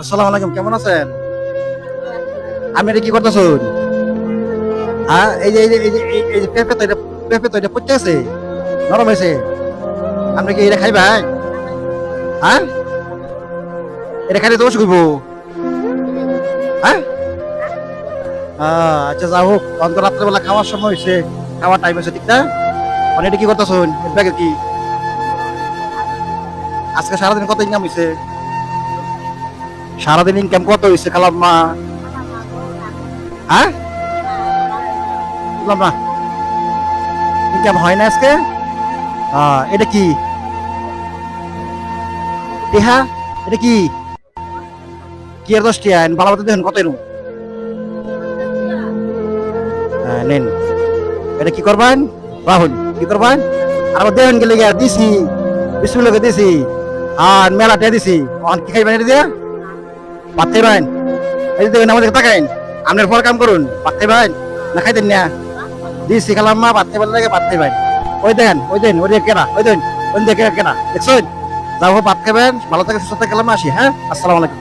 আসসালামু আলাইকুম, কেমন আছেন? আমি এটা কি করতেছুন? হ্যাঁ এই যে এই যে এই যে পেঁপে তো পেঁপে তো পড়তে আছে, নরম হয়েছে। আপনি কি এটা খাইবেন? হ্যাঁ? এটা খাইলে দোষ হইব। হ্যাঁ? আচ্ছা যা হোক অন্ত রাত্রেবেলা খাওয়ার সময় হয়েছে। খাওয়ার টাইম হয়েছে, ঠিক না? মানে এটা কি করতেছুন? ব্যাগে কি? আজকে সারাদিন কত ইনকাম হয়েছে সারাদিন ইনকাম কত হয়েছে খালাম মা? হ্যাঁ? না ইনকাম হয় না আজকে? এটা কি? টিহা এটা কি? কি আর দশ টিয়া ভালো দেখুন কত এরু হ্যাঁ, নেন। এটা কি করবেন? রাহুল কি করবেন? আর দেখুন গেলে দিছি। বিসমিল্লাকে দিছি। আর মেলাটা দিছি। কি খাইবেন এটা দিয়া? ভাত ভাইন এই দেখুন আমাদের তাকাইন আপনার পর কাম করুন পাত্তে পাইন না খাইতেন না। দিছি খালাম মা পাত্তে পারলে লাগে পাত্তে খাইবেন ওই দেখেন, ওই দেন ওই কেনা ওই দেন ওই দেখে কেনা দেখছেন? যাও পাত খাবেন ভালো থাকে সুস্থ থাকে আসি হ্যাঁ? আসসালামু আলাইকুম।